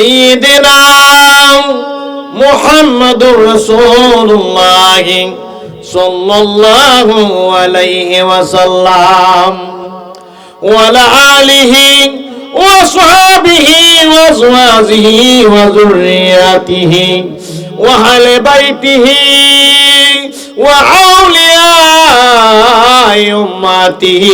سيدنا محمد رسول الله صلى الله عليه وسلم وعلى آله وصحبه وأزواجه وذرياته وأهل بيته وأولياء أمته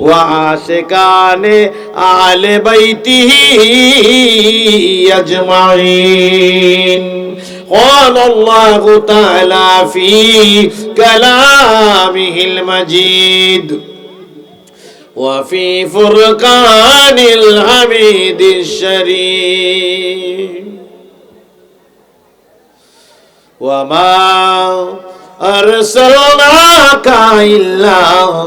وعاشقان آل بيته أجمعين قال الله تعالى في كلامه المجيد وفي فرقان الحميد الشريف وما أرسلناك إلا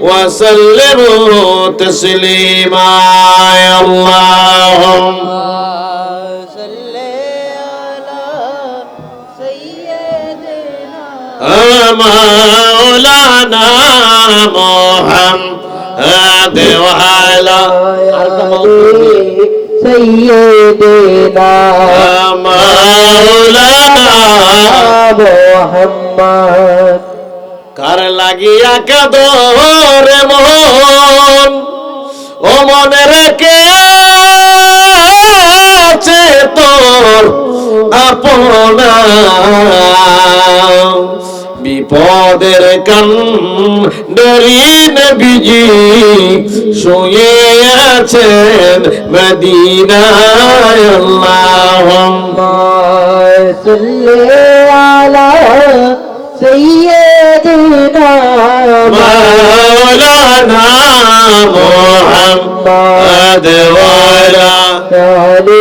وسلموا تسليما يا اللهم صل على سيدنا مولانا محمد وعلى سيدنا مولانا محمد কার লাগিয়া কাদরে মন। ও মনে রেখে আছে তোর আপনা। বিপদের কান ডরিন বিজি শুয়ে আছেন মদিনায় আল্লাহ। আলা سيدنا مولانا محمد وعلى علي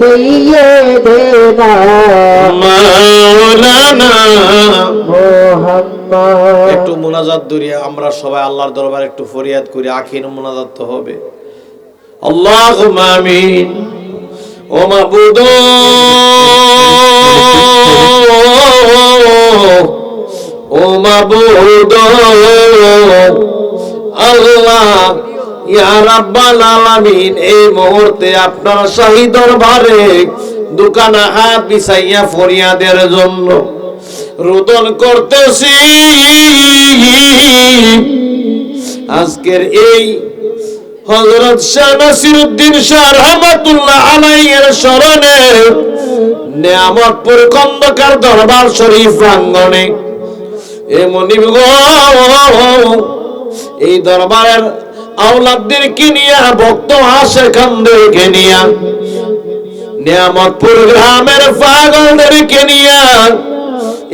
سيدنا مولانا محمد একটু মোনাজাত দরিয়া আমরা সবাই আল্লাহর দরবারে একটু ফরিয়াদ করি আখির মোনাজাত তো হবে আল্লাহ আমিন ও মাবুদ। ও মাবুদ। আল্লাহ, ইয়া রাব্বাল আলামিন, এই মুহূর্তে আপনার শাহী দরবারে দোকানে হাত বিছাইয়া ফরিয়াদের জন্য রোদন করতেছি। আজকের এই হযরত শাহ নাসিরউদ্দিন শাহ রহমাতুল্লাহ আলাইহির স্মরণে নিয়ামতপুর খন্দকার দরবার শরীফ প্রাঙ্গণে এ মনিব এই দরবারের আওলাদদেরকে নিয়ে, ভক্ত আসে খানদেরকে নিয়ে নিয়ামতপুর গ্রামের পাগলদেরকে নিয়ে,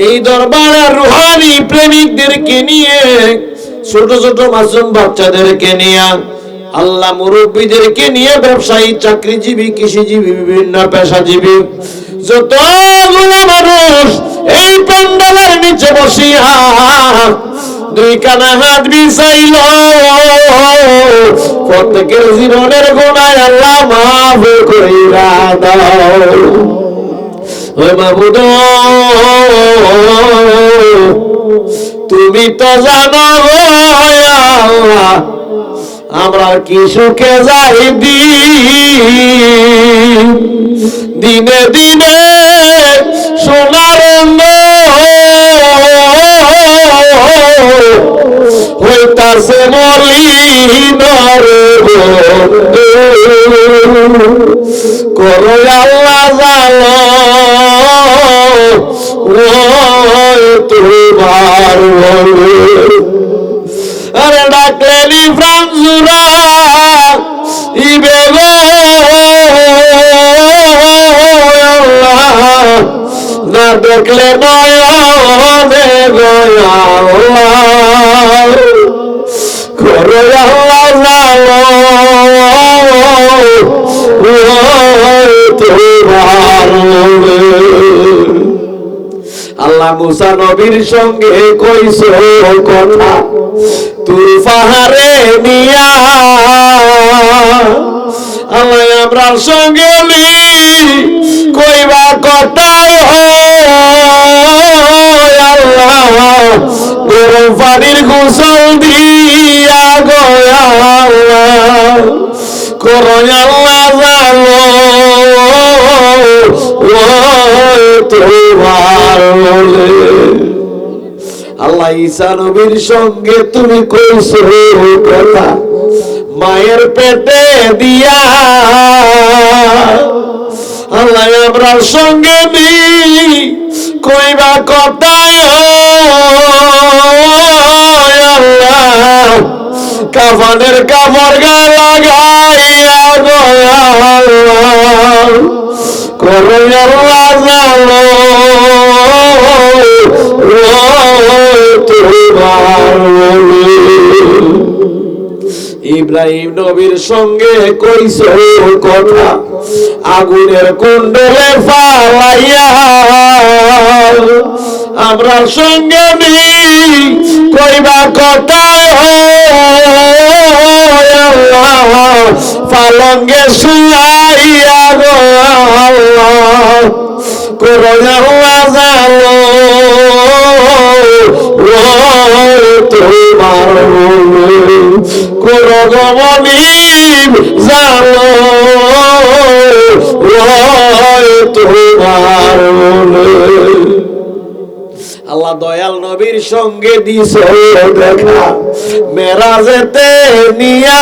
এই দরবারের রুহানি প্রেমিকদেরকে নিয়ে, ছোট ছোট মাসুম বাচ্চাদেরকে নিয়ে আল্লাহ মুরব্বীদেরকে নিয়ে ব্যবসায়ী, চাকরিজীবী, কৃষিজীবী, বিভিন্ন পেশাজীবী যতগুলো মানুষ এই প্যান্ডালের নিচে বসিয়া দুই কানা হাত বিছাইল প্রত্যেকের জীবনের গোনায় আল্লাহ মাফ কইরা দাও। ওই মাবুদ তুমি তো জানো আমরা কি সুখে যাই দিন? দিনে সোনার হইতাছে মলিনার করো আল্লাহ ওই তোমার আরে ডাকলেনি ফ্রান্সুরা ইবে গো না দেখলে নয়নে গয়া করে আল্লাহ জানো তোমার আল্লাহ মুসা নবীর সঙ্গে কইস কথা তুই পাহাড়ে নিয়া আল্লাহ আমরার সঙ্গে কইবা কথায় আল্লাহ গরম পানির গোসল দিয়া গয়া করো আল্লাহ জানো ওই তোমার বলে আল্লাহ ঈসা নবীর সঙ্গে তুমি কইছো কথা মায়ের পেটে দিয়া। আল্লাহ আমরার সঙ্গে নি কইবা কথায় কাফানের কাপড় গা লাগাইয়া গো ইব্রাহিম নবীর সঙ্গে কইস কথা আগুনের কুণ্ডলে আমরা সঙ্গে নেই কইবা কথা পালঙ্গে শুয়াইয়া গো আল্লাহ। করো আল্লাহ জানো তোমার তোমার আল্লাহ দয়াল নবীর সঙ্গে দিস দেখা। মেরাজেতে নিয়া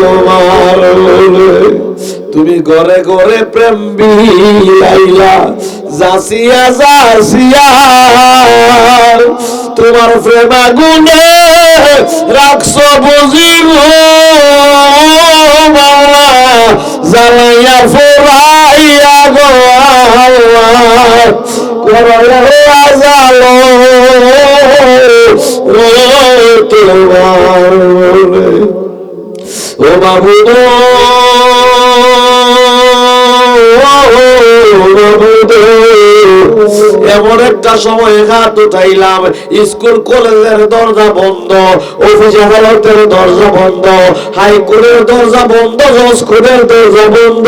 তোমার তুমি ঘরে ঘরে প্রেম বিলাইলা যাসিয়া যাসিয়া তোমার প্রেম আগুনে রাখছো বুঝিব জ্বালাইয়া ফোরাইয়া গো আল্লাহ। ও তোমার ও বাবু এমন একটা সময় হাত উঠাইলাম। স্কুল, কলেজের দরজা বন্ধ, অফিস আদালতের দরজা বন্ধ, হাইকোর্টের দরজা বন্ধ স্কুলের দরজা বন্ধ।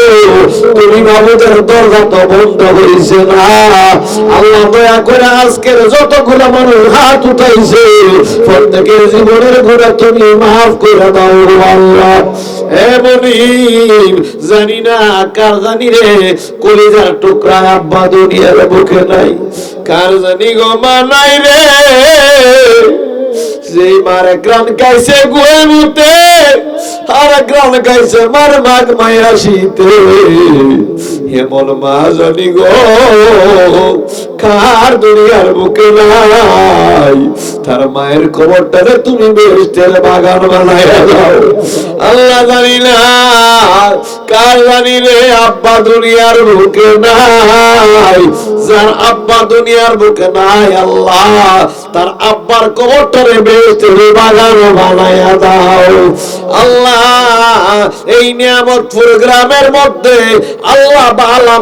তুমি বাবুদের দরজা তো বন্ধ হয়েছে না। আল্লাহ দয়া করে আজকের যতগুলো মানুষ হাত উঠাইছে, প্রত্যেকের জীবনের ঘোরা তুমি মাফ করে দাও গো এমনই জানি না কার জানি রে, কলিজার টুকরা আব্বা দুনিয়ার বুকে নাই। কার জানি গো মানাই রে। যেই মারে গ্রান গাইছে গুয়ে মুতে আর গ্রান গাইছে মার মাগ মায়া শীতে হেমন মা জানি গো, কার দুনিয়ার বুকে নাই। তার মায়ের খবরটারে তুমি বেস্টের বাগান বানাইয়া দাও। আল্লাহ জানি না, কার জানি রে আব্বা দুনিয়ার বুকে নাই। যার আব্বা দুনিয়ার বুকে নাই, আল্লাহ, তার আব্বার কবরটারে বেস্টের বাগান বানাইয়া দাও। আল্লাহ, এই নিয়ামতপুর গ্রামের মধ্যে আল্লাহ বালা